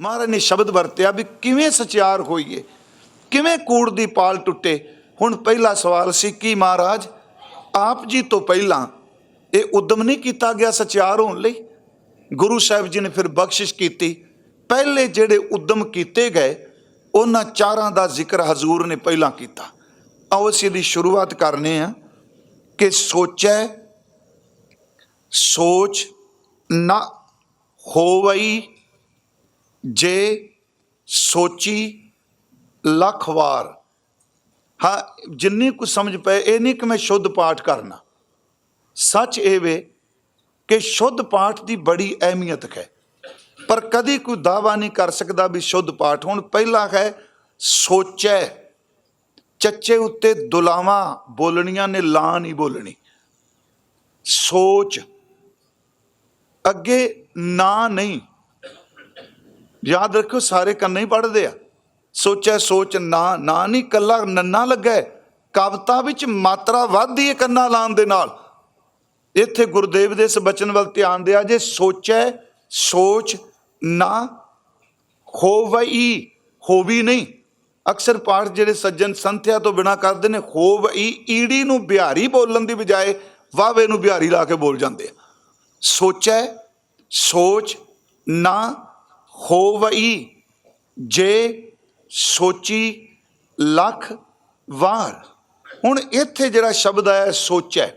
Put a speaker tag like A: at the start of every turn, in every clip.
A: ਮਹਾਰਾਜ ਨੇ ਸ਼ਬਦ ਵਰਤਿਆ ਵੀ ਕਿਵੇਂ ਸਚਿਆਰ ਹੋਈਏ, ਕਿਵੇਂ ਕੂੜ ਦੀ ਪਾਲ ਟੁੱਟੇ। ਹੁਣ ਪਹਿਲਾ ਸਵਾਲ ਸੀ ਕਿ ਮਹਾਰਾਜ, ਆਪ ਜੀ ਤੋਂ ਪਹਿਲਾਂ ਇਹ ਉਦਮ ਨਹੀਂ ਕੀਤਾ ਗਿਆ ਸਚਿਆਰ ਹੋਣ ਲਈ? ਗੁਰੂ ਸਾਹਿਬ ਜੀ ਨੇ ਫਿਰ ਬਖਸ਼ਿਸ਼ ਕੀਤੀ। ਪਹਿਲੇ ਜਿਹੜੇ ਉਦਮ ਕੀਤੇ ਗਏ, ਉਹਨਾਂ ਚਾਰਾਂ ਦਾ ਜ਼ਿਕਰ ਹਜ਼ੂਰ ਨੇ ਪਹਿਲਾਂ ਕੀਤਾ। ਆਓ ਅਸੀਂ ਇਹਦੀ ਸ਼ੁਰੂਆਤ ਕਰਨੇ ਆ ਕਿ ਸੋਚੈ, ਸੋਚ ਨਾ ਹੋਵਈ ਜੇ ਸੋਚੀ ਲੱਖ ਵਾਰ, ਹਾਂ, ਜਿੰਨੀ ਕੁ ਸਮਝ ਪਏ, ਇਹ ਨਹੀਂ ਕਿ ਮੈਂ ਸ਼ੁੱਧ ਪਾਠ ਕਰਨਾ। ਸੱਚ ਇਹ ਵੇ ਕਿ ਸ਼ੁੱਧ ਪਾਠ ਦੀ ਬੜੀ ਅਹਿਮੀਅਤ ਹੈ। ਪਰ ਕਦੀ ਕੋਈ ਦਾਵਾ ਨਹੀਂ ਕਰ ਸਕਦਾ ਵੀ ਸ਼ੁੱਧ ਪਾਠ ਹੁਣ ਪਹਿਲਾ ਹੈ, ਸੋਚੈ। ਚੱਚੇ ਉੱਤੇ ਦੁਲਾਵਾਂ ਬੋਲਣੀਆਂ ਨੇ ਲਾਂ ਨਹੀਂ ਬੋਲਣੀ। ਸੋਚ। ਅੱਗੇ ਨਾ ਨਹੀਂ ਯਾਦ ਰੱਖੋ ਸਾਰੇ ਕੰਨੇ ਹੀ ਪੜਦੇ ਆ। ਸੋਚੈ, ਸੋਚ ਨਾ ਨਾ ਨਹੀਂ ਕੱਲਾ ਨੰਨਾ ਲੱਗਾ। ਹੈ। ਵਿੱਚ ਮਾਤਰਾ ਵੱਧਦੀ ਹੈ ਕੰਨਾ ਲਾਉਣ ਦੇ ਨਾਲ। ਇੱਥੇ ਗੁਰਦੇਵ ਦੇ ਇਸ ਬਚਨ ਵੱਲ ਧਿਆਨ ਦਿਆ ਜੇ, ਸੋਚੈ, ਸੋਚ ਨਾ ਹੋਵਈ ਹੋਵੀ ਨਹੀਂ। ਅਕਸਰ ਪਾਠ ਜਿਹੜੇ ਸੱਜਣ ਸੰਥਿਆ ਤੋਂ ਬਿਨਾ ਕਰਦੇ ਨੇ ਹੋਵਈ ਈੜੀ ਨੂੰ ਬਿਹਾਰੀ ਬੋਲਣ ਦੀ ਬਜਾਏ ਵਾਵੇ ਨੂੰ ਬਿਹਾਰੀ ਲਾ ਕੇ ਬੋਲ ਜਾਂਦੇ ਆ। ਸੋਚੈ, ਸੋਚ ਨਾ ਹੋਵਈ ਜੇ ਸੋਚੀ ਲੱਖ ਵਾਰ। ਹੁਣ ਇੱਥੇ ਜਿਹੜਾ ਸ਼ਬਦ ਆਇਆ ਸੋਚੈ,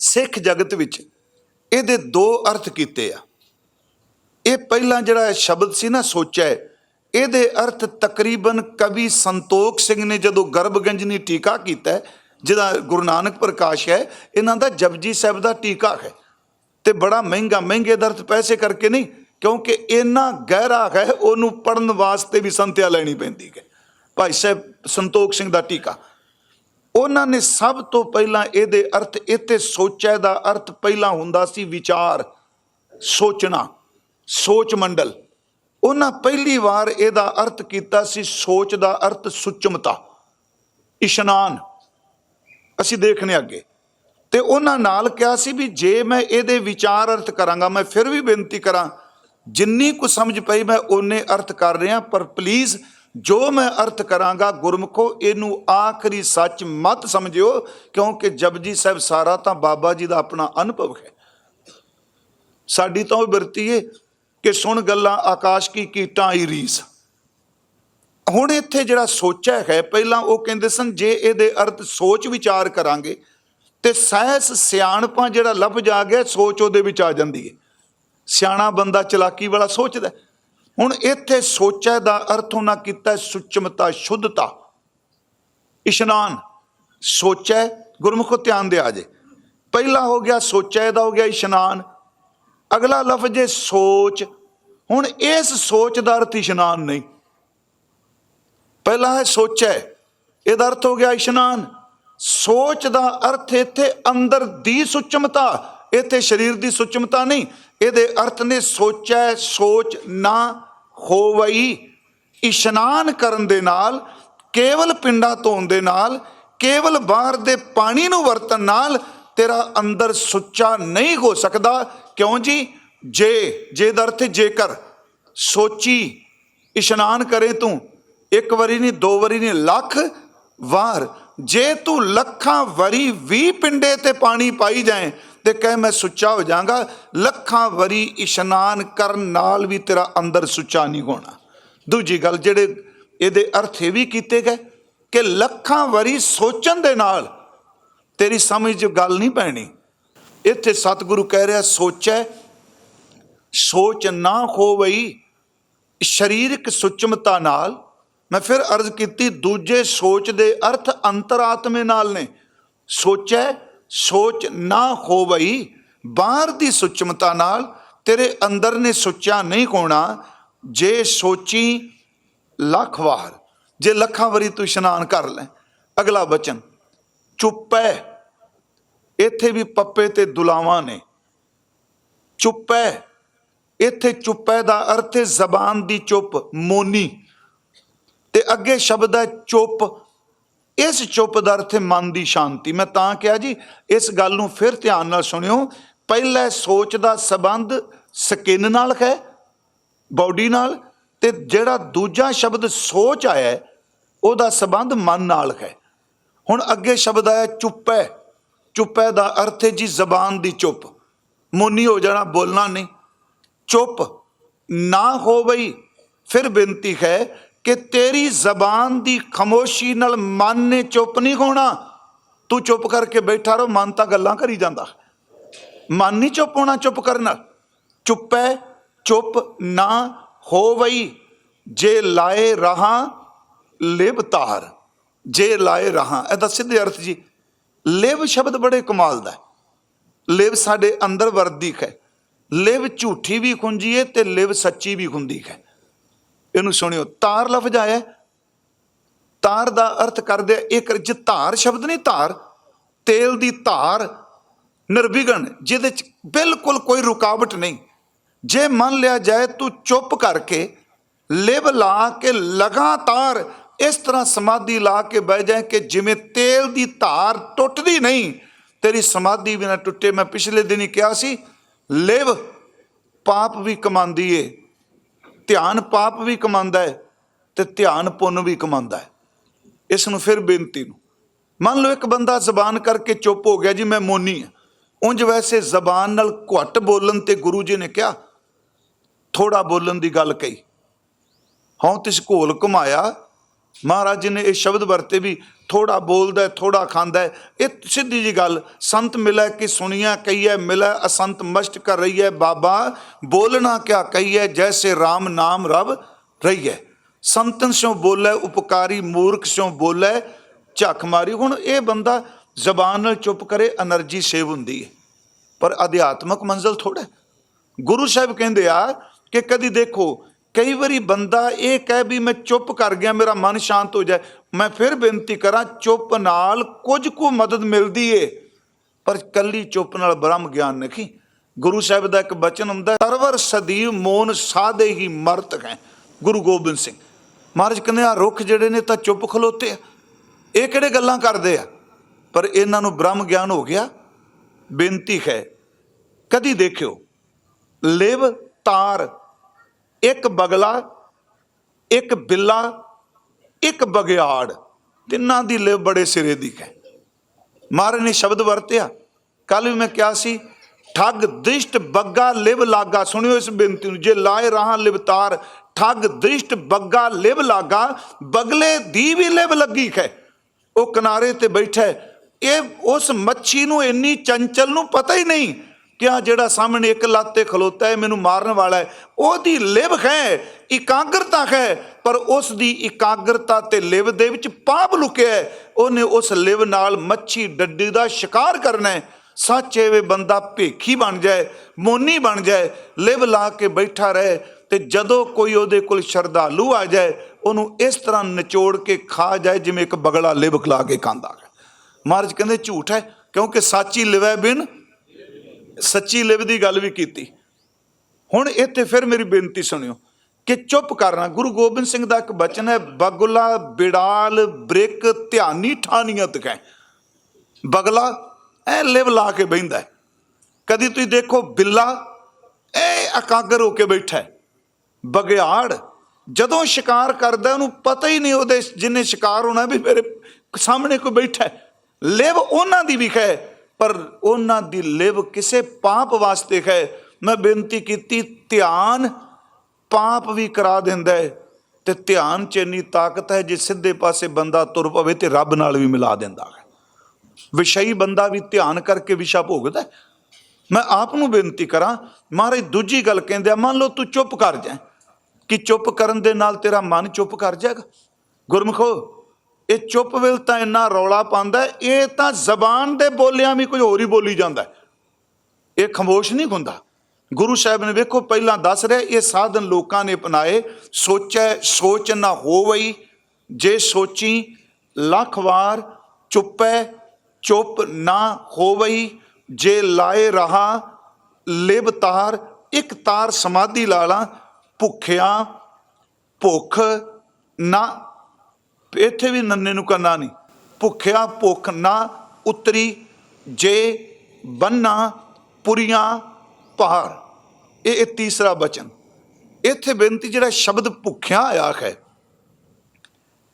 A: ਸਿੱਖ ਜਗਤ ਵਿੱਚ ਇਹਦੇ ਦੋ ਅਰਥ ਕੀਤੇ ਆ। ਇਹ ਪਹਿਲਾਂ ਜਿਹੜਾ ਸ਼ਬਦ ਸੀ ਨਾ ਸੋਚਿਆ ਇਹਦੇ ਅਰਥ ਤਕਰੀਬਨ ਕਵੀ ਸੰਤੋਖ ਸਿੰਘ ਨੇ ਜਦੋਂ ਗਰਭਗੰਜਨੀ ਟੀਕਾ ਕੀਤਾ ਜਿਹਦਾ ਗੁਰੂ ਨਾਨਕ ਪ੍ਰਕਾਸ਼ ਹੈ, ਇਹਨਾਂ ਦਾ ਜਪਜੀ ਸਾਹਿਬ ਦਾ ਟੀਕਾ ਹੈ। ਤੇ ਬੜਾ ਮਹਿੰਗਾ, ਮਹਿੰਗੇ ਦਾ ਪੈਸੇ ਕਰਕੇ ਨਹੀਂ ਕਿਉਂਕਿ ਇੰਨਾ ਗਹਿਰਾ ਹੈ, ਉਹਨੂੰ ਪੜਨ ਵਾਸਤੇ ਵੀ ਸੰਤਿਆ ਲੈਣੀ ਪੈਂਦੀ ਹੈ। ਭਾਈ ਸਾਹਿਬ, ਸੰਤੋਖ ਸਿੰਘ ਦਾ ਟੀਕਾ। ਉਹਨਾਂ ਨੇ ਸਭ ਤੋਂ ਪਹਿਲਾਂ ਇਹਦੇ ਅਰਥ ਇੱਥੇ ਸੋਚੈ ਦਾ ਅਰਥ ਪਹਿਲਾਂ ਹੁੰਦਾ ਸੀ ਵਿਚਾਰ, ਸੋਚਣਾ, ਸੋਚ ਮੰਡਲ। ਉਹਨਾਂ ਪਹਿਲੀ ਵਾਰ ਇਹਦਾ ਅਰਥ ਕੀਤਾ ਸੀ ਸੋਚ ਦਾ ਅਰਥ ਸੁਚਮਤਾ, ਇਸ਼ਨਾਨ। ਅਸੀਂ ਦੇਖਨੇ ਅੱਗੇ। ਤੇ ਉਹਨਾਂ ਨਾਲ ਕਿਹਾ ਸੀ ਵੀ ਜੇ ਮੈਂ ਇਹਦੇ ਵਿਚਾਰ ਅਰਥ ਕਰਾਂਗਾ, ਮੈਂ ਫਿਰ ਵੀ ਬੇਨਤੀ ਕਰਾਂ ਜਿੰਨੀ ਕੁ ਸਮਝ ਪਈ ਮੈਂ ਓਨੇ ਅਰਥ ਕਰ ਰਿਹਾ, ਪਰ ਪਲੀਜ਼ ਜੋ ਮੈਂ ਅਰਥ ਕਰਾਂਗਾ ਗੁਰਮੁਖੋ, ਇਹਨੂੰ ਆਖਰੀ ਸੱਚ ਮਤ ਸਮਝਿਓ, ਕਿਉਂਕਿ ਜਪਜੀ ਸਾਹਿਬ ਸਾਰਾ ਤਾਂ ਬਾਬਾ ਜੀ ਦਾ ਆਪਣਾ ਅਨੁਭਵ ਹੈ। ਸਾਡੀ ਤਾਂ ਉਹ ਬਿਰਤੀ ਏ ਕਿ ਸੁਣ ਗੱਲਾਂ, ਆਕਾਸ਼ ਕੀ ਕੀਟਾਂ ਆਈ ਰੀਸ। ਹੁਣ ਇੱਥੇ ਜਿਹੜਾ ਸੋਚਿਆ ਹੈ, ਪਹਿਲਾਂ ਉਹ ਕਹਿੰਦੇ ਸਨ, ਜੇ ਇਹਦੇ ਅਰਥ ਸੋਚ ਵਿਚਾਰ ਕਰਾਂਗੇ, ਤੇ ਸਹਿਸ ਸਿਆਣਪਾਂ ਜਿਹੜਾ ਲੱਭ ਜਾ ਗਿਆ, ਸੋਚ ਉਹਦੇ ਵਿੱਚ ਆ ਜਾਂਦੀ ਹੈ ਸਿਆਣਾ ਬੰਦਾ ਚਲਾਕੀ ਵਾਲਾ ਸੋਚਦਾ ਹੁਣ ਇੱਥੇ ਸੋਚੈ ਦਾ ਅਰਥ ਉਹਨਾਂ ਕੀਤਾ ਸੁਚਮਤਾ, ਸ਼ੁੱਧਤਾ, ਇਸ਼ਨਾਨ। ਸੋਚੈ ਗੁਰਮੁਖੋ ਧਿਆਨ ਦਿਆ ਜੇ। ਪਹਿਲਾ ਹੋ ਗਿਆ ਸੋਚੈ ਦਾ ਹੋ ਗਿਆ ਇਸ਼ਨਾਨ। ਅਗਲਾ ਲਫ਼ਜ਼ ਹੈ ਸੋਚ। ਹੁਣ ਇਸ ਸੋਚ ਦਾ ਅਰਥ ਇਸ਼ਨਾਨ ਨਹੀਂ। ਪਹਿਲਾ ਹੈ ਸੋਚੈ, ਇਹਦਾ ਅਰਥ ਹੋ ਗਿਆ ਇਸ਼ਨਾਨ। ਸੋਚ ਦਾ ਅਰਥ ਇੱਥੇ ਅੰਦਰ ਦੀ ਸੁਚਮਤਾ, ਇੱਥੇ ਸਰੀਰ ਦੀ ਸੁਚਮਤਾ ਨਹੀਂ। ਇਹਦੇ ਅਰਥ ਨੇ ਸੋਚੈ, ਸੋਚ ਨਾ ਹੋਵਈ। ਇਸ਼ਨਾਨ ਕਰਨ ਦੇ ਨਾਲ, ਕੇਵਲ ਪਿੰਡਾਂ ਧੋਣ ਦੇ ਨਾਲ, ਕੇਵਲ ਬਾਹਰ ਦੇ ਪਾਣੀ ਨੂੰ ਵਰਤਣ ਨਾਲ ਤੇਰਾ ਅੰਦਰ ਸੁੱਚਾ ਨਹੀਂ ਹੋ ਸਕਦਾ। ਕਿਉਂ ਜੀ? ਜੇ ਜੇ ਦਾ ਅਰਥ ਜੇਕਰ, ਸੋਚੀ, ਇਸ਼ਨਾਨ ਕਰੇ ਤੂੰ, ਇੱਕ ਵਾਰੀ ਨਹੀਂ, ਦੋ ਵਾਰੀ ਨਹੀਂ, ਲੱਖ ਵਾਰ। ਜੇ ਤੂੰ ਲੱਖਾਂ ਵਾਰੀ ਵੀ ਪਿੰਡੇ ਤੇ ਪਾਣੀ ਪਾਈ ਜਾਏ ਤੇ ਕਹੇ ਮੈਂ ਸੁੱਚਾ ਹੋ ਜਾਵਾਂਗਾ ਲੱਖਾਂ ਵਾਰੀ ਇਸ਼ਨਾਨ ਕਰਨ ਨਾਲ ਵੀ ਤੇਰਾ ਅੰਦਰ ਸੁੱਚਾ ਨਹੀਂ ਹੋਣਾ। ਦੂਜੀ ਗੱਲ ਜਿਹੜੇ ਇਹਦੇ ਅਰਥ ਇਹ ਵੀ ਕੀਤੇ ਗਏ ਕਿ ਲੱਖਾਂ ਵਾਰੀ ਸੋਚਣ ਦੇ ਨਾਲ ਤੇਰੀ ਸਮਝ 'ਚ ਗੱਲ ਨਹੀਂ ਪੈਣੀ। ਇੱਥੇ ਸਤਿਗੁਰੂ ਕਹਿ ਰਿਹਾ, ਸੋਚੈ, ਸੋਚ ਨਾ ਹੋਵਈ ਸਰੀਰਕ ਸੁਚਮਤਾ ਨਾਲ। ਮੈਂ ਫਿਰ ਅਰਜ਼ ਕੀਤੀ, ਦੂਜੇ ਸੋਚ ਦੇ ਅਰਥ ਅੰਤਰਾਤਮੇ ਨਾਲ ਨੇ। ਸੋਚੈ ਸੋਚ ਨਾ ਹੋਵਈ, ਬਾਹਰ ਦੀ ਸੁਚਮਤਾ ਨਾਲ ਤੇਰੇ ਅੰਦਰ ਨੇ ਸੁੱਚਾ ਨਹੀਂ ਹੋਣਾ, ਜੇ ਸੋਚੀ ਲੱਖ ਵਾਰ, ਜੇ ਲੱਖਾਂ ਵਾਰੀ ਤੂੰ ਇਸ਼ਨਾਨ ਕਰ ਲੈ। ਅਗਲਾ ਬਚਨ, ਚੁੱਪੈ ਇੱਥੇ ਵੀ ਪੱਪੇ ਤੇ ਦੁਲਾਵਾਂ ਨੇ। ਚੁੱਪੈ ਇੱਥੇ ਚੁੱਪੈ ਦਾ ਅਰਥ ਹੈ ਜ਼ਬਾਨ ਦੀ ਚੁੱਪ, ਮੋਨੀ। ਤੇ ਅੱਗੇ ਸ਼ਬਦ ਹੈ ਚੁੱਪ। ਇਸ ਚੁੱਪ ਦਾ ਅਰਥ ਹੈ ਮਨ ਦੀ ਸ਼ਾਂਤੀ। ਮੈਂ ਤਾਂ ਕਿਹਾ ਜੀ, ਇਸ ਗੱਲ ਨੂੰ ਫਿਰ ਧਿਆਨ ਨਾਲ ਸੁਣਿਓ। ਪਹਿਲਾ ਸੋਚ ਦਾ ਸਬੰਧ ਸਕਿਨ ਨਾਲ ਹੈ, ਬਾਡੀ ਨਾਲ, ਤੇ ਜਿਹੜਾ ਦੂਜਾ ਸ਼ਬਦ ਸੋਚ ਆਇਆ ਉਹਦਾ ਸਬੰਧ ਮਨ ਨਾਲ ਹੈ। ਹੁਣ ਅੱਗੇ ਸ਼ਬਦ ਆਇਆ ਚੁੱਪ ਹੈ। ਚੁੱਪੈ ਦਾ ਅਰਥ ਹੈ ਜੀ ਜ਼ਬਾਨ ਦੀ ਚੁੱਪ। ਮੋਨੀ ਹੋ ਜਾਣਾ, ਬੋਲਣਾ ਨਹੀਂ। ਚੁੱਪ ਨਾ ਹੋ ਬਈ, ਫਿਰ ਬੇਨਤੀ ਹੈ ਕਿ ਤੇਰੀ ਜ਼ਬਾਨ ਦੀ ਖਾਮੋਸ਼ੀ ਨਾਲ ਮਨ ਨੇ ਚੁੱਪ ਨਹੀਂ ਹੋਣਾ। ਤੂੰ ਚੁੱਪ ਕਰਕੇ ਬੈਠਾ ਰਹੋ, ਮਨ ਤਾਂ ਗੱਲਾਂ ਕਰੀ ਜਾਂਦਾ। ਮਨ ਨਹੀਂ ਚੁੱਪ ਹੋਣਾ ਚੁੱਪ ਕਰਨਾ ਚੁੱਪੈ ਚੁੱਪ ਨਾ ਹੋ ਜੇ ਲਾਏ ਰਹਾ, ਲਿਵ ਤਾਰ। ਜੇ ਲਾਏ ਰਹਾ ਇਹਦਾ ਸਿੱਧੇ ਅਰਥ ਜੀ। ਲਿਵ ਸ਼ਬਦ ਬੜੇ ਕਮਾਲ ਦਾ ਹੈ। ਲਿਵ ਸਾਡੇ ਅੰਦਰ ਵਰਦੀ ਹੈ। ਲਿਵ ਝੂਠੀ ਵੀ ਖੁੰਜੀ ਹੈ ਤੇ ਲਿਵ ਸੱਚੀ ਵੀ ਹੁੰਦੀ ਹੈ। ਇਹਨੂੰ ਸੁਣਿਓ, ਤਾਰ ਲਫ਼ਜ਼ ਆਇਆ ਤਾਰ ਦਾ ਅਰਥ ਕਰਦੇ ਆ ਇੱਕ ਜ ਧਾਰ ਸ਼ਬਦ ਨਹੀਂ, ਧਾਰ। ਤੇਲ ਦੀ ਧਾਰ ਨਿਰਵਿਘਨ, ਜਿਹਦੇ ਚ ਬਿਲਕੁਲ ਕੋਈ ਰੁਕਾਵਟ ਨਹੀਂ। ਜੇ ਮੰਨ ਲਿਆ ਜਾਏ, ਤੂੰ ਚੁੱਪ ਕਰਕੇ ਲਿਵ ਲਾ ਕੇ ਲਗਾਤਾਰ ਇਸ ਤਰ੍ਹਾਂ ਸਮਾਧੀ ਲਾ ਕੇ ਬਹਿ ਜਾਏ ਕਿ ਜਿਵੇਂ ਤੇਲ ਦੀ ਧਾਰ ਟੁੱਟਦੀ ਨਹੀਂ, ਤੇਰੀ ਸਮਾਧੀ ਵੀ ਨਾ ਟੁੱਟੇ, ਮੈਂ ਪਿਛਲੇ ਦਿਨ ਹੀ ਕਿਹਾ ਸੀ, ਲਿਵ ਪਾਪ ਵੀ ਕਮਾਉਂਦੀ ਏ। ਧਿਆਨ ਪਾਪ ਵੀ ਕਮਾਉਂਦਾ ਹੈ ਤੇ ਧਿਆਨ ਪੁੰਨ ਵੀ ਕਮਾਉਂਦਾ ਹੈ। ਇਸ ਨੂੰ ਫਿਰ ਬੇਨਤੀ ਨੂੰ। ਮੰਨ ਲਓ ਇੱਕ ਬੰਦਾ ਜ਼ਬਾਨ ਕਰਕੇ ਚੁੱਪ ਹੋ ਗਿਆ ਜੀ, ਮੈਂ ਮੋਨੀ ਹਾਂ। ਉਂਝ ਵੈਸੇ ਜ਼ਬਾਨ ਨਾਲ ਘੱਟ ਬੋਲਣ ਤੇ ਗੁਰੂ ਜੀ ਨੇ ਕਿਹਾ ਥੋੜਾ ਬੋਲਣ ਦੀ ਗੱਲ ਕਹੀ। ਹਉ ਤਿਸ ਘੋਲ ਘੁਮਾਇਆ। ਮਹਾਰਾਜ ਜੀ ਨੇ ਇਹ ਸ਼ਬਦ ਵਰਤੇ ਵੀ ਥੋੜਾ ਬੋਲਦਾ ਥੋੜਾ ਖਾਂਦਾ ਇਹ ਸਿੱਧੀ ਜੀ ਗੱਲ, ਸੰਤ ਮਿਲੇ ਕਿ ਸੁਣੀਆਂ ਕਈਏ ਮਿਲੇ, ਅਸੰਤ ਮਸ਼ਟ ਕਰ ਰਹੀ ਹੈ ਬਾਬਾ ਬੋਲਣਾ ਕਿਆ ਕਹੀਏ ਜੈਸੇ ਰਾਮ ਨਾਮ ਰਬ ਹੈ ਸੰਤਨ ਸਿਓ ਬੋਲੇ, ਉਪਕਾਰੀ ਮੂਰਖ ਸਿਓ ਬੋਲੇ ਝੱਕ ਮਾਰੀ। ਹੁਣ ਇਹ ਬੰਦਾ ਜ਼ਬਾਨ ਨਾਲ ਚੁੱਪ ਕਰੇ, એનર્ਜੀ ਸੇਵ ਹੁੰਦੀ ਹੈ। ਪਰ ਅਧਿਆਤਮਕ ਮੰਜ਼ਲ ਥੋੜਾ ਗੁਰੂ ਸਾਹਿਬ ਕਹਿੰਦੇ ਆ ਕਿ ਕਦੀ ਦੇਖੋ ਕਈ ਵਾਰੀ ਬੰਦਾ ਇਹ ਕਹਿ ਵੀ ਮੈਂ ਚੁੱਪ ਕਰ ਗਿਆ, ਮੇਰਾ ਮਨ ਸ਼ਾਂਤ ਹੋ ਜਾਏ। ਮੈਂ ਫਿਰ ਬੇਨਤੀ ਕਰਾਂ, ਚੁੱਪ ਨਾਲ ਕੁਝ ਕੁ ਮਦਦ ਮਿਲਦੀ ਏ। ਪਰ ਕੱਲੀ ਚੁੱਪ ਨਾਲ ਬ੍ਰਹਮ ਗਿਆਨ ਨਹੀਂ। ਗੁਰੂ ਸਾਹਿਬ ਦਾ ਇੱਕ ਬਚਨ ਹੁੰਦਾ ਸਰਵਰ ਸਦੀਵ ਮੋਨ ਸਾਦੇ ਹੀ ਮਰਤ ਹੈ। ਗੁਰੂ ਗੋਬਿੰਦ ਸਿੰਘ। ਮਹਾਰਾਜ ਕਹਿੰਦੇ ਆ, ਰੁੱਖ ਜਿਹੜੇ ਨੇ ਤਾਂ ਚੁੱਪ ਖਲੋਤੇ ਆ। ਇਹ ਕਿਹੜੇ ਗੱਲਾਂ ਕਰਦੇ ਆ? ਪਰ ਇਹਨਾਂ ਨੂੰ ਬ੍ਰਹਮ ਗਿਆਨ ਹੋ ਗਿਆ। ਬੇਨਤੀ ਹੈ, ਕਦੀ ਦੇਖਿਓ, ਲਿਵ ਤਾਰ ਇੱਕ ਬਗਲਾ, ਇੱਕ ਬਿੱਲਾ, ਇੱਕ ਬਗਿਆੜ। ਤਿੰਨਾਂ ਦੀ ਲਿਵ ਬੜੇ ਸਿਰੇ ਦੀ ਹੈ। ਮਹਾਰਾਜ ਨੇ ਸ਼ਬਦ ਵਰਤਿਆ। ਕੱਲ ਵੀ ਮੈਂ ਕਿਹਾ ਸੀ, ਠੱਗ ਦ੍ਰਿਸ਼ਟ ਬੱਗਾ ਲਿਵ ਲਾਗਾ। ਸੁਣਿਓ ਇਸ ਬੇਨਤੀ ਨੂੰ, ਜੇ ਲਾਏ ਰਾਹਾਂ ਲਿਵਤਾਰ ਠੱਗ ਦ੍ਰਿਸ਼ਟ ਬੱਗਾ ਲਿਵ ਲਾਗਾ, ਬਗਲੇ ਦੀ ਵੀ ਲਿਵ ਲੱਗੀ ਹੈ। ਉਹ ਕਿਨਾਰੇ ਤੇ ਬੈਠਾ ਇਹ ਉਸ ਮੱਛੀ ਨੂੰ ਇੰਨੀ ਚੰਚਲ ਨੂੰ ਪਤਾ ਹੀ ਨਹੀਂ ਕਿ ਆ ਜਿਹੜਾ ਸਾਹਮਣੇ ਇੱਕ ਲੱਤ ਤੇ ਖਲੋਤਾ ਹੈ, ਮੈਨੂੰ ਮਾਰਨ ਵਾਲਾ ਹੈ। ਉਹਦੀ ਲਿਵ ਹੈ, ਇਕਾਗਰਤਾ ਹੈ, ਪਰ ਉਸ ਦੀ ਇਕਾਗਰਤਾ ਤੇ ਲਿਵ ਦੇ ਵਿੱਚ ਪਾਪ ਲੁਕਿਆ ਹੈ। ਉਹਨੇ ਉਸ ਲਿਵ ਨਾਲ ਮੱਛੀ ਡੱਡੀ ਦਾ ਸ਼ਿਕਾਰ ਕਰਨਾ ਹੈ। ਸੱਚ ਇਹ ਵੇ ਬੰਦਾ ਭੇਖੀ ਬਣ ਜਾਏ, ਮੋਨੀ ਬਣ ਜਾਏ, ਲਿਵ ਲਾ ਕੇ ਬੈਠਾ ਰਹੇ ਤੇ ਜਦੋਂ ਕੋਈ ਉਹਦੇ ਕੋਲ ਸ਼ਰਧਾਲੂ ਆ ਜਾਏ, ਉਹਨੂੰ ਇਸ ਤਰ੍ਹਾਂ ਨਿਚੋੜ ਕੇ ਖਾ ਜਾਏ ਜਿਵੇਂ ਇੱਕ ਬਗਲਾ ਲਿਵ ਖਲਾ ਕੇ ਖਾਂਦਾ ਹੈ। ਮਹਾਰਾਜ ਕਹਿੰਦੇ ਝੂਠ ਹੈ, ਕਿਉਂਕਿ ਸੱਚੀ ਲਿਵੈ ਬਿਨ ਸੱਚੀ ਲਿਵ ਦੀ ਗੱਲ ਵੀ ਕੀਤੀ। ਹੁਣ ਇੱਥੇ ਫਿਰ ਮੇਰੀ ਬੇਨਤੀ ਸੁਣਿਓ ਕਿ ਚੁੱਪ ਕਰਨਾ। ਗੁਰੂ ਗੋਬਿੰਦ ਸਿੰਘ ਦਾ ਇੱਕ ਬਚਨ ਹੈ, ਬਗੁਲਾ, ਬਿੜਾਲ, ਬ੍ਰਿਕ, ਧਿਆਨੀ ਠਾਨੀਅਤ ਕਹੇ ਬਗਲਾ ਐ ਲਿਵ ਲਾ ਕੇ ਬਹਿੰਦਾ ਕਦੀ ਤੁਸੀਂ ਦੇਖੋ ਬਿੱਲਾ, ਇਹ ਇਕਾਗਰ ਹੋ ਕੇ ਬੈਠਾ ਹੈ। ਬਗਿਆੜ, ਜਦੋਂ ਸ਼ਿਕਾਰ ਕਰਦਾ ਉਹਨੂੰ ਪਤਾ ਹੀ ਨਹੀਂ ਉਹਦੇ ਜਿੰਨੇ ਸ਼ਿਕਾਰ ਹੋਣਾ ਵੀ ਮੇਰੇ ਸਾਹਮਣੇ ਕੋਈ ਬੈਠਾ ਹੈ। ਲਿਵ ਉਹਨਾਂ ਦੀ ਵੀ ਹੈ ਪਰ ਉਹਨਾਂ ਦੀ ਲਿਵ ਕਿਸੇ ਪਾਪ ਵਾਸਤੇ ਹੈ। ਮੈਂ ਬੇਨਤੀ ਕੀਤੀ, ਧਿਆਨ ਪਾਪ ਵੀ ਕਰਾ ਦਿੰਦਾ ਹੈ ਤੇ ਧਿਆਨ 'ਚ ਇੰਨੀ ਤਾਕਤ ਹੈ ਜੇ ਸਿੱਧੇ ਪਾਸੇ ਬੰਦਾ ਤੁਰ ਪਵੇ ਤੇ ਰੱਬ ਨਾਲ ਵੀ ਮਿਲਾ ਦਿੰਦਾ ਹੈ। ਵਿਸ਼ਈ ਬੰਦਾ ਵੀ ਧਿਆਨ ਕਰਕੇ ਵਿਸ਼ਾ ਭੋਗਦਾ ਮੈਂ ਆਪ ਨੂੰ ਬੇਨਤੀ ਕਰਾਂ, ਮਹਾਰਾਜ ਦੂਜੀ ਗੱਲ ਕਹਿੰਦੇ ਆ, ਮੰਨ ਲਓ ਤੂੰ ਚੁੱਪ ਕਰ ਜਾ। ਕਿ ਚੁੱਪ ਕਰਨ ਦੇ ਨਾਲ ਤੇਰਾ ਮਨ ਚੁੱਪ ਕਰ ਜਾਏਗਾ? ਗੁਰਮਖੋ ਇਹ ਚੁੱਪ ਵੇਲ ਤਾਂ ਇੰਨਾ ਰੌਲਾ ਪਾਉਂਦਾ ਇਹ ਤਾਂ ਜ਼ਬਾਨ ਦੇ ਬੋਲਿਆਂ ਵੀ ਕੁਝ ਹੋਰ ਹੀ ਬੋਲੀ ਜਾਂਦਾ ਇਹ ਖਮੋਸ਼ ਨਹੀਂ ਹੁੰਦਾ। ਗੁਰੂ ਸਾਹਿਬ ਨੇ ਵੇਖੋ, ਪਹਿਲਾਂ ਦੱਸ ਰਿਹਾ, ਇਹ ਸਾਧਨ ਲੋਕਾਂ ਨੇ ਅਪਣਾਏ। ਸੋਚੈ, ਸੋਚ ਨਾ ਹੋਵਈ। ਜੇ ਸੋਚੀ, ਲੱਖ ਵਾਰ ਚੁੱਪੈ, ਚੁੱਪ ਨਾ ਹੋਵਈ। ਜੇ ਲਾਏ ਰਹਾ ਲਿਬ ਤਾਰ, ਇੱਕ ਤਾਰ ਸਮਾਧੀ ਲਾ ਲਾਂ। ਭੁੱਖਿਆ, ਭੁੱਖ ਨਾ ਇੱਥੇ ਵੀ ਨੰਨੇ ਨੂੰ ਕਰਨਾ ਨਹੀਂ। ਭੁੱਖਿਆ ਭੁੱਖ ਨਾ ਉਤਰੀ, ਜੇ ਬੰਨਾ ਪੁਰੀਆਂ ਪਹਾੜ। ਇਹ ਇਹ ਤੀਸਰਾ ਬਚਨ। ਇੱਥੇ ਬੇਨਤੀ ਜਿਹੜਾ ਸ਼ਬਦ ਭੁੱਖਿਆ ਆਇਆ ਹੈ।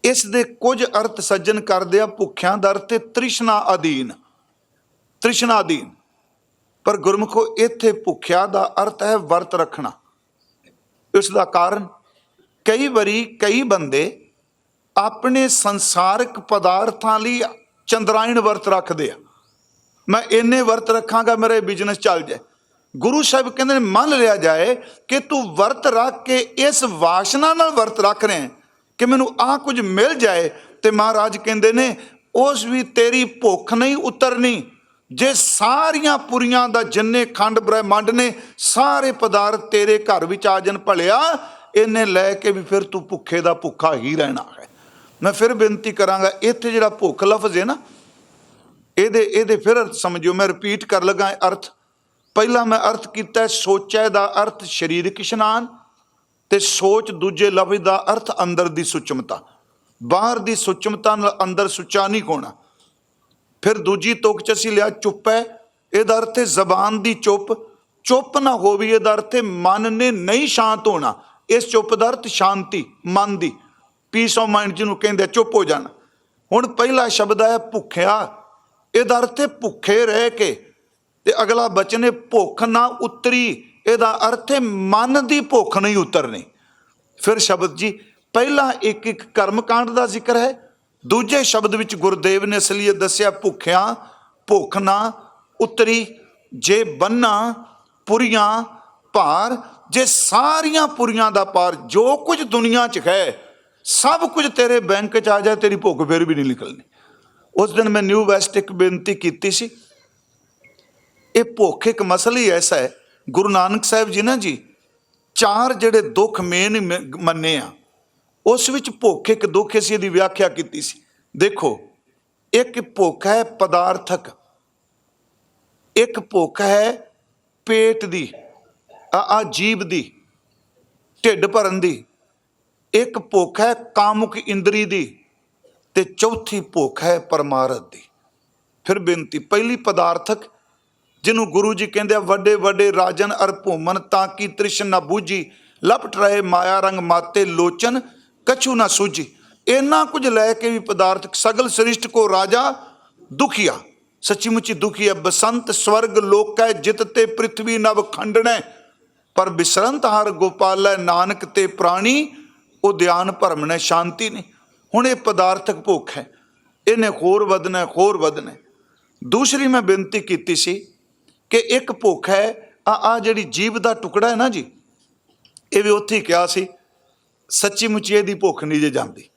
A: ਇਸ ਦੇ ਕੁਝ ਅਰਥ ਸੱਜਣ ਕਰਦੇ ਆ ਭੁੱਖਿਆਂ ਦਾ ਅਰਥ ਤ੍ਰਿਸ਼ਨਾ ਅਧੀਨ। ਤ੍ਰਿਸ਼ਨਾ ਅਧੀਨ। ਪਰ ਗੁਰਮੁਖੋ, ਇੱਥੇ ਭੁੱਖਿਆ ਦਾ ਅਰਥ ਹੈ ਵਰਤ ਰੱਖਣਾ। ਇਸ ਦਾ ਕਾਰਨ ਕਈ ਵਾਰੀ ਕਈ ਬੰਦੇ ਆਪਣੇ ਸੰਸਾਰਿਕ ਪਦਾਰਥਾਂ ਲਈ ਚੰਦਰਾਇਣ ਵਰਤ ਰੱਖਦੇ ਆ। ਮੈਂ ਇੰਨੇ ਵਰਤ ਰੱਖਾਂਗਾ ਮੇਰੇ ਬਿਜ਼ਨਸ ਚੱਲ ਜਾਏ। ਗੁਰੂ ਸਾਹਿਬ ਕਹਿੰਦੇ ਨੇ, ਮੰਨ ਲਿਆ ਜਾਏ ਕਿ ਤੂੰ ਵਰਤ ਰੱਖ ਕੇ ਇਸ ਵਾਸ਼ਨਾ ਨਾਲ ਵਰਤ ਰੱਖ ਰਿਹਾ ਕਿ ਮੈਨੂੰ ਆਹ ਕੁਝ ਮਿਲ ਜਾਏ ਤੇ ਮਹਾਰਾਜ ਕਹਿੰਦੇ ਨੇ, ਉਸ ਵੀ ਤੇਰੀ ਭੁੱਖ ਨਹੀਂ ਉਤਰਨੀ। ਜੇ ਸਾਰੀਆਂ ਪੁਰੀਆਂ ਦਾ ਜਿੰਨੇ ਖੰਡ ਬ੍ਰਹਿਮੰਡ ਨੇ, ਸਾਰੇ ਪਦਾਰਥ ਤੇਰੇ ਘਰ ਵਿੱਚ ਆ ਜਾਣ ਭਲਿਆ, ਇਹਨੇ ਲੈ ਕੇ ਵੀ ਫਿਰ ਤੂੰ ਭੁੱਖੇ ਦਾ ਭੁੱਖਾ ਹੀ ਰਹਿਣਾ ਹੈ। ਮੈਂ ਫਿਰ ਬੇਨਤੀ ਕਰਾਂਗਾ, ਇੱਥੇ ਜਿਹੜਾ ਭੁੱਖ ਲਫ਼ਜ਼ ਹੈ ਨਾ, ਇਹਦੇ ਇਹਦੇ ਫਿਰ ਅਰਥ ਸਮਝਿਓ, ਮੈਂ ਰਿਪੀਟ ਕਰ ਲਗਾ ਅਰਥ। ਪਹਿਲਾ ਮੈਂ ਅਰਥ ਕੀਤਾ ਹੈ ਸੋਚੈ ਦਾ ਅਰਥ ਸਰੀਰਕ ਇਸ਼ਨਾਨ ਤੇ ਸੋਚ ਦੂਜੇ ਲਫ਼ਜ਼ ਦਾ ਅਰਥ ਅੰਦਰ ਦੀ ਸੁਚਮਤਾ। ਬਾਹਰ ਦੀ ਸੁਚਮਤਾ ਨਾਲ ਅੰਦਰ ਸੁੱਚਾ ਨਹੀਂ ਹੋਣਾ। ਫਿਰ ਦੂਜੀ ਤੁਕ ਚ ਅਸੀਂ ਲਿਆ ਚੁੱਪ ਹੈ, ਇਹਦਾ ਅਰਥ ਹੈ ਜ਼ਬਾਨ ਦੀ ਚੁੱਪ। ਚੁੱਪ ਨਾ ਹੋਵੇ, ਇਹਦਾ ਅਰਥ ਹੈ ਮਨ ਨੇ ਨਹੀਂ ਸ਼ਾਂਤ ਹੋਣਾ। ਇਸ ਚੁੱਪ ਦਾ ਅਰਥ ਸ਼ਾਂਤੀ, ਮਨ ਦੀ। ਪੀਸ ਆਫ ਮਾਈਂਡ ਜਿਹਨੂੰ ਕਹਿੰਦੇ ਚੁੱਪ ਹੋ ਜਾਣਾ। ਹੁਣ ਪਹਿਲਾ ਸ਼ਬਦ ਹੈ ਭੁੱਖਿਆ। ਇਹਦਾ ਅਰਥ ਹੈ ਭੁੱਖੇ ਰਹਿ ਕੇ। ਤੇ ਅਗਲਾ ਬਚਨ ਹੈ ਭੁੱਖ ਨਾ ਉਤਰੀ। ਇਹਦਾ ਅਰਥ ਹੈ ਮਨ ਦੀ ਭੁੱਖ ਨਹੀਂ ਉਤਰਨੀ। ਫਿਰ ਸ਼ਬਦ ਜੀ, ਪਹਿਲਾ ਇੱਕ ਇੱਕ ਕਰਮ ਕਾਂਡ ਦਾ ਜ਼ਿਕਰ ਹੈ। ਦੂਜੇ ਸ਼ਬਦ ਵਿੱਚ ਗੁਰਦੇਵ ਨੇ ਅਸਲੀਅਤ ਦੱਸਿਆ, ਭੁੱਖਿਆ, ਭੁੱਖ ਨਾ ਉਤਰੀ। ਜੇ ਬੰਨਾ ਪੁਰੀਆਂ ਭਾਰ ਜੇ ਸਾਰੀਆਂ ਪੁਰੀਆਂ ਦਾ ਪਾਰ, ਜੋ ਕੁਝ ਦੁਨੀਆ 'ਚ ਹੈ ਸਭ ਕੁਝ ਤੇਰੇ ਬੈਂਕ 'ਚ ਆ ਜਾਏ, ਤੇਰੀ ਭੁੱਖ ਫਿਰ ਵੀ ਨਹੀਂ ਨਿਕਲਣੀ। ਉਸ ਦਿਨ ਮੈਂ ਨਿਊ ਵੈਸਟ ਇੱਕ ਬੇਨਤੀ ਕੀਤੀ ਸੀ। ਇਹ ਭੁੱਖ ਇੱਕ ਮਸਲਾ ਹੀ ਐਸਾ ਹੈ, ਗੁਰੂ ਨਾਨਕ ਸਾਹਿਬ ਜੀ ਨਾ ਜੀ, ਚਾਰ ਜਿਹੜੇ ਦੁੱਖ ਮੇਨ ਮੰਨੇ ਆ, ਉਸ ਵਿੱਚ ਭੁੱਖ ਇੱਕ ਦੁੱਖ ਸੀ ਇਹਦੀ ਵਿਆਖਿਆ ਕੀਤੀ ਸੀ। ਦੇਖੋ, ਇੱਕ ਭੁੱਖ ਹੈ ਪਦਾਰਥਕ, ਇੱਕ ਭੁੱਖ ਹੈ ਪੇਟ ਦੀ, ਆ ਆ ਜੀਬ ਦੀ, ਢਿੱਡ ਭਰਨ ਦੀ। ਇੱਕ ਭੁੱਖ ਹੈ ਕਾਮੁਕ ਇੰਦਰੀ ਦੀ ਤੇ ਚੌਥੀ ਭੁੱਖ ਹੈ ਪਰਮਾਰਥ ਦੀ। ਫਿਰ ਬੇਨਤੀ, ਪਹਿਲੀ ਪਦਾਰਥਕ ਜਿਹਨੂੰ ਗੁਰੂ ਜੀ ਕਹਿੰਦੇ ਆ, ਵੱਡੇ ਵੱਡੇ ਰਾਜਨ ਅਰ ਭੂਮਨ ਤਾਂ ਕੀ ਤ੍ਰਿਸ਼ਨ ਨਾ ਬੂਝੀ, ਲਪਟ ਰਹੇ ਮਾਇਆ ਰੰਗ ਮਾਤੇ ਲੋਚਨ, ਕਛੂ ਨਾ ਸੂਝੀ। ਇੰਨਾ ਕੁਝ ਲੈ ਕੇ ਵੀ ਪਦਾਰਥਕ ਸਗਲ ਸ੍ਰਿਸ਼ਟ ਕੋ ਰਾਜਾ ਦੁਖੀਆ। ਸੱਚੀ ਮੁੱਚੀ ਦੁਖੀਆ, ਬਸੰਤ ਸਵਰਗ ਲੋਕੈ ਜਿਤ ਤੇ ਪ੍ਰਿਥਵੀ ਨਵ ਖੰਡਣੈ ਪਰ ਬਿਸਰੰਤ ਹਰ ਗੋਪਾਲੈ ਨਾਨਕ ਤੇ ਪ੍ਰਾਣੀ ਉਹ ਦਿਆਨ ਭਰਮ ਨੇ, ਸ਼ਾਂਤੀ ਨਹੀਂ। ਹੁਣ ਇਹ ਪਦਾਰਥਕ ਭੁੱਖ ਹੈ। ਇਹਨੇ ਹੋਰ ਵਧਣਾ ਹੋਰ ਵਧਣਾ। ਦੂਸਰੀ ਮੈਂ ਬੇਨਤੀ ਕੀਤੀ ਸੀ ਕਿ ਇੱਕ ਭੁੱਖ ਹੈ, ਆ ਆ ਜਿਹੜੀ ਜੀਵ ਦਾ ਟੁਕੜਾ ਹੈ ਨਾ ਜੀ, ਇਹ ਵੀ ਉੱਥੇ ਹੀ ਕਿਹਾ ਸੀ, ਸੱਚੀ ਮੁੱਚੀ ਇਹਦੀ ਭੁੱਖ ਨਹੀਂ ਜੇ ਜਾਂਦੀ।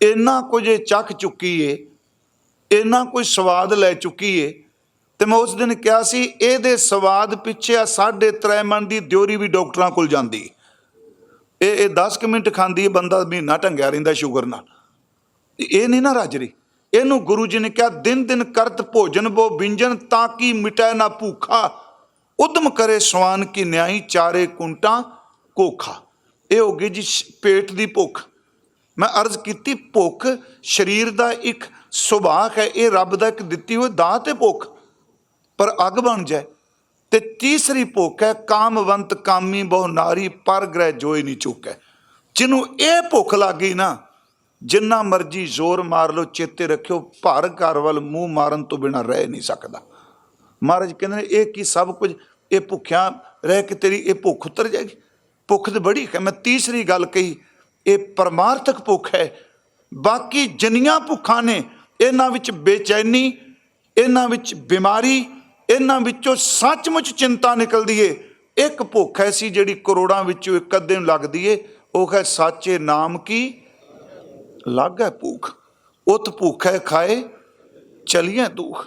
A: ਇੰਨਾ ਕੁਝ ਇਹ ਚੱਕ ਚੁੱਕੀ ਏ ਇੰਨਾ ਕੁਝ ਸਵਾਦ ਲੈ ਚੁੱਕੀ ਏ ਤੇ ਮੈਂ ਉਸ ਦਿਨ ਕਿਹਾ ਸੀ, ਇਹਦੇ ਸਵਾਦ ਪਿੱਛੇ ਆ ਸਾਢੇ ਤ੍ਰੈ ਮਨ ਦੀ ਦਿਉਰੀ ਵੀ ਡਾਕਟਰਾਂ ਕੋਲ ਜਾਂਦੀ। ਇਹ ਇਹ 10 ਕੁ ਮਿੰਟ ਖਾਂਦੀ ਹੈ, ਬੰਦਾ ਮਹੀਨਾ ਢੰਗਿਆ ਰਹਿੰਦਾ ਸ਼ੂਗਰ ਨਾਲ। ਇਹ ਨਹੀਂ ਨਾ ਰਾਜਰੀ ਇਹਨੂੰ ਗੁਰੂ ਜੀ ਨੇ ਕਿਹਾ, ਦਿਨ ਦਿਨ ਕਰਤ ਭੋਜਨ ਬੋ ਬਿੰਜਨ ਤਾਂ ਕਿ ਮਿਟੈ ਨਾ ਭੂਖਾ। ਉਦਮ ਕਰੇ ਸਵਾਨ ਕੀ ਨਿਆਈ ਚਾਰੇ ਕੁੰਟਾਂ ਕੋਖਾ। ਇਹ ਹੋ ਗਈ ਜੀ ਪੇਟ ਦੀ ਭੁੱਖ। ਮੈਂ ਅਰਜ਼ ਕੀਤੀ, ਭੁੱਖ ਸਰੀਰ ਦਾ ਇੱਕ ਸੁਭਾਅ ਹੈ, ਇਹ ਰੱਬ ਦਾ ਇੱਕ ਦਿੱਤੀ ਹੋਈ ਦਾਤ ਹੈ ਭੁੱਖ। ਪਰ ਅੱਗ ਬਣ ਜਾਏ। ਤੇ ਤੀਸਰੀ ਭੁੱਖ ਹੈ, ਕਾਮਵੰਤ ਕਾਮੀ ਬਹੁ ਨਾਰੀ ਪਰ ਗ੍ਰਹਿ ਜੋਈ ਨਹੀਂ ਚੁੱਕੈ। ਜਿਹਨੂੰ ਇਹ ਭੁੱਖ ਲੱਗ ਗਈ ਨਾ, ਜਿੰਨਾ ਮਰਜ਼ੀ ਜ਼ੋਰ ਮਾਰ ਲਓ, ਚੇਤੇ ਰੱਖਿਓ, ਭਰ ਘਰ ਵੱਲ ਮੂੰਹ ਮਾਰਨ ਤੋਂ ਬਿਨਾ ਰਹਿ ਨਹੀਂ ਸਕਦਾ। ਮਹਾਰਾਜ ਕਹਿੰਦੇ ਨੇ, ਇਹ ਕੀ ਸਭ ਕੁਝ, ਇਹ ਭੁੱਖਿਆਂ ਰਹਿ ਕੇ ਤੇਰੀ ਇਹ ਭੁੱਖ ਉਤਰ ਜਾਏਗੀ? ਭੁੱਖ ਤੇ ਬੜੀ ਹੈ। ਮੈਂ ਤੀਸਰੀ ਗੱਲ ਕਹੀ, ਇਹ ਪਰਮਾਰਥਕ ਭੁੱਖ ਹੈ। ਬਾਕੀ ਜਿੰਨੀਆਂ ਭੁੱਖਾਂ ਨੇ, ਇਹਨਾਂ ਵਿੱਚ ਬੇਚੈਨੀ, ਇਹਨਾਂ ਵਿੱਚ ਬਿਮਾਰੀ ਇਹਨਾਂ ਵਿੱਚੋਂ ਸੱਚਮੁੱਚ ਚਿੰਤਾ ਨਿਕਲਦੀ ਏ। ਇੱਕ ਭੁੱਖ ਐਸੀ ਜਿਹੜੀ ਕਰੋੜਾਂ ਵਿੱਚੋਂ ਇੱਕ ਅੱਧੇ ਨੂੰ ਲੱਗਦੀ ਏ। ਉਹ ਹੈ ਸਾਚੇ ਨਾਮ ਕੀ? ਲੱਗ ਹੈ ਭੁੱਖ। ਉਤ ਭੁੱਖ ਹੈ ਖਾਏ ਚਲੀਏ ਦੁਖ।